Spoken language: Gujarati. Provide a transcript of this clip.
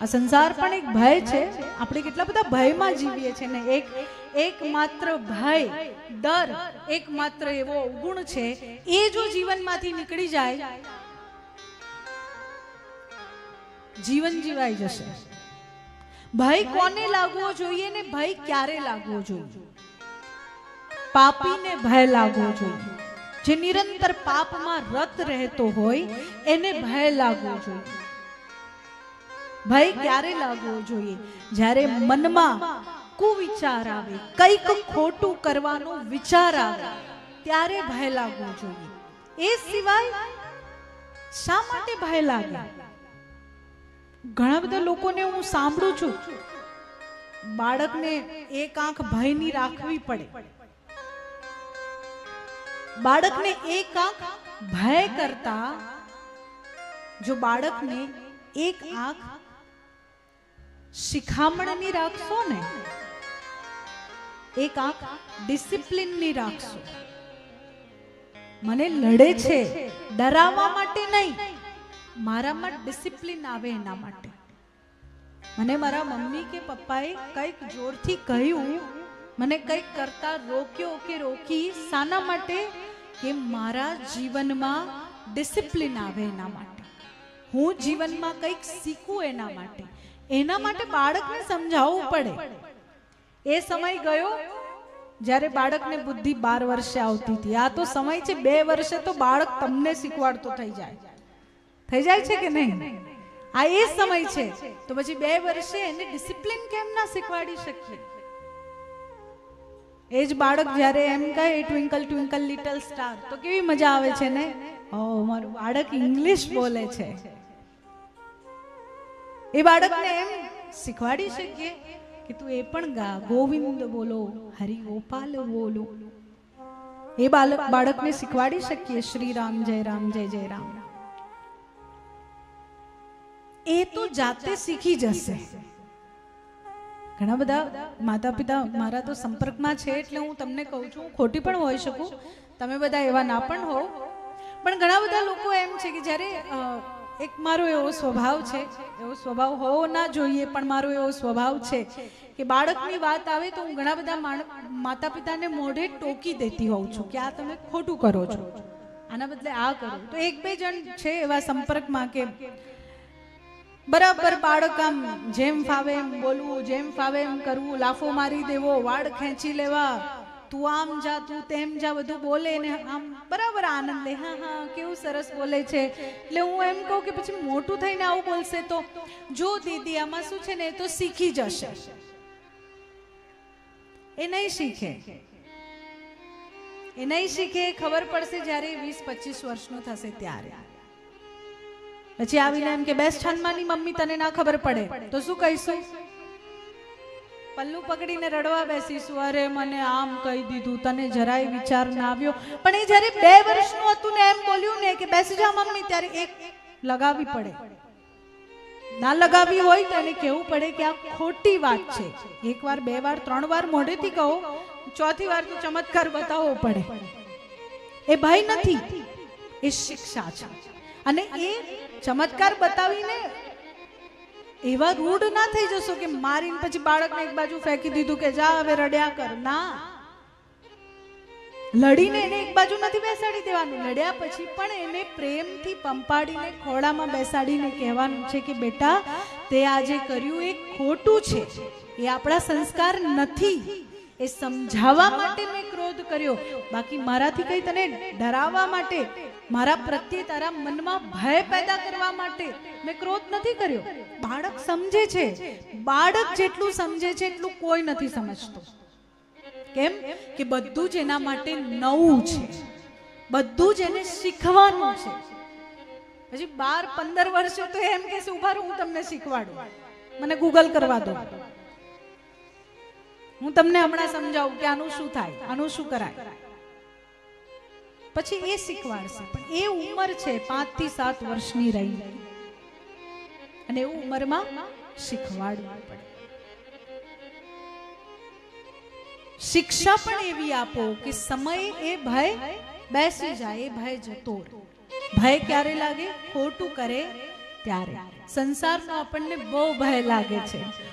આ સંસાર પણ એક ભય છે. આપણે કેટલા બધા ભયમાં જીવીએ છીએ ને એક એકમાત્ર ભય, ડર એકમાત્ર એવો અવગુણ છે, એ જો જીવનમાંથી નીકળી જાય, જીવન જીવાઈ જશે. ભય કોને લાગવો જોઈએ ને ભય ક્યારે લાગવો જોઈએ? પાપીને ભય લાગવો જોઈએ. જે નિરંતર પાપમાં રત રહેતો હોય, એને ભય લાગવો જોઈએ. ભય ક્યારે લાગવો જોઈએ? જ્યારે મનમાં કુવિચાર આવે કંઈક ખોટું કરવાનો વિચાર આવે ત્યારે ભય લાગવો જોઈએ. એ સિવાય શા માટે ભય લાગે? ઘણા બધા લોકોને હું સાંભળું છું. બાળકને એક આંખ ભયની રાખવી પડે. બાળકને એક આંખ ભય કરતા જો બાળકને એક આંખ શિખામણની રાખશો ને? એક આંખ ડિસિપ્લિનની રાખશો. મને લડે છે, ડરાવવા માટે નહીં. મારામાં ડિસિપ્લિન આવે એના માટે. મને મારા મમ્મી કે પપ્પાએ કંઈક જોરથી કહ્યું, મને કંઈક કરતા રોક્યો કે રોકી શાના માટે કે મારા જીવનમાં ડિસિપ્લિન આવે એના માટે. હું જીવનમાં કંઈક શીખું એના માટે. એના માટે બાળકને સમજાવવું પડે. એ સમય ગયો જ્યારે બાળકને બુદ્ધિ બાર વર્ષે આવતી હતી. આ તો સમય છે બે વર્ષે તો બાળક તમને શીખવાડતો થઈ જાય. થઈ જાય છે કે નહીં? આ એ સમય છે. તો પછી બે વર્ષે એને ડિસિપ્લિન કેમ ના શીખવાડી શકીએ? એ જ બાળક જ્યારે એમ કહે ટ્વિંકલ ટ્વિંકલ લિટલ સ્ટાર તો કેવી મજા આવે છે ને? ઓ મારું બાળક ઇંગ્લિશ બોલે છે. એ બાળકને એમ શીખવાડી શકીએ કે તું એ પણ ગા. ગોવિંદ બોલો હરિ ગોપાલ બોલો. એ બાળક બાળકને શીખવાડી શકીએ. શ્રી રામ જય રામ જય જય રામ એ તો જાતે શીખી જશે. ઘણા બધા માતા પિતા મારા તો સંપર્કમાં છે એટલે હું તમને કહું છું, હું ખોટી પણ હોઈ શકું. તમે બધા એવા ના પણ હો પણ ઘણા બધા લોકો એમ છે કે જ્યારે એક મારો એવો સ્વભાવ છે, એવો સ્વભાવ હોવો ના જોઈએ, પણ મારો એવો સ્વભાવ છે કે બાળકની વાત આવે તો હું ઘણા બધા માતા પિતાને મોઢે ટોકી દેતી હોઉં છું કે આ તમે ખોટું કરો છો. આના બદલે આ કરો. તો એક બે જણ છે એવા સંપર્કમાં કે બરાબર બાળક આમ જેમ ફાવે એમ બોલવું, જેમ ફાવે એમ કરવું, લાફો મારી દેવો, વાળ ખેંચી લેવા તું આમ જા, તું તેમ જા, બધું બોલે ને આમ. બરાબર આનંદ લે. હા હા, કેવું સરસ બોલે છે. એટલે હું એમ કહું કે પછી મોટું થઈને આવું બોલશે તો? જો દીદી આમાં શું છે ને તો શીખી જશે. એ નહીં શીખે. એ નહીં શીખે ખબર પડશે જ્યારે વીસ, પચીસ વર્ષનો થશે ત્યારે. પછી આવીને એમ કે બેસ્ટ છાનમાની મમ્મી, તને ના ખબર પડે. તો શું કહીશું? પલ્લું પકડીને રડવા બેસીશું. અરે, મને આમ કહી દીધું. તને જરાય વિચાર ના આવ્યો. પણ એ જ્યારે બે વર્ષનું હતું ને, એમ બોલ્યું ને કે બેસી જા મમ્મી, ત્યારે એક લગાવી પડે. ના લગાવી હોય તો એને કહેવું પડે કે આ ખોટી વાત છે. એક વાર બે વાર, ત્રણ વાર મોઢેથી કહો. ચોથી વાર તો ચમત્કાર બતાવવો પડે. એ ભય નથી. એ શિક્ષા છે. અને એ ચમત્કાર બતાવીને એવા રૂઢ ના થઈ જશો કે મારીને પછી બાળકને એક બાજુ ફેંકી દીધું કે જા હવે રડ્યા કર. ના. લડીને એને એક બાજુ નથી બેસાડી દેવાનું. લડ્યા પછી પણ એને પ્રેમથી પંપાડીને ખોળામાં બેસાડીને કહેવાનું છે કે બેટા, તે આજે કર્યું એ ખોટું છે. એ આપણા સંસ્કાર નથી. એ સમજાવવા માટે મેં ક્રોધ કર્યો. બાકી મારાથી કઈ તને ડરાવવા માટે મારા પ્રત્યે તારા મનમાં ભય પેદા કરવા માટે મેં ક્રોધ નથી કર્યો. બાળક સમજે છે. બાળક જેટલું સમજે છે એટલું કોઈ નથી સમજતું. કેમ? કે બધું જ એના માટે નવું છે. બધું જ એને શીખવાનું છે. પછી બાર પંદર વર્ષે તો એમ કે ઊભા રહો, હું તમને શીખવાડું. મને ગૂગલ કરવા દો. હું તમને હમણાં સમજાવું કે આનું શું થાય, આનું શું કરાય. પછી એ શીખવાડશે. પણ એ ઉંમર છે પાંચથી સાત વર્ષની રહી. અને એવું ઉંમરમાં શીખવાડવું પડે. શિક્ષા પણ એવી આપો કે સમય એ ભય બેસી જાય, એ ભય જતો ભય ક્યારે લાગે? ખોટું કરે ત્યારે. સંસારનો આપણને બહુ ભય લાગે છે.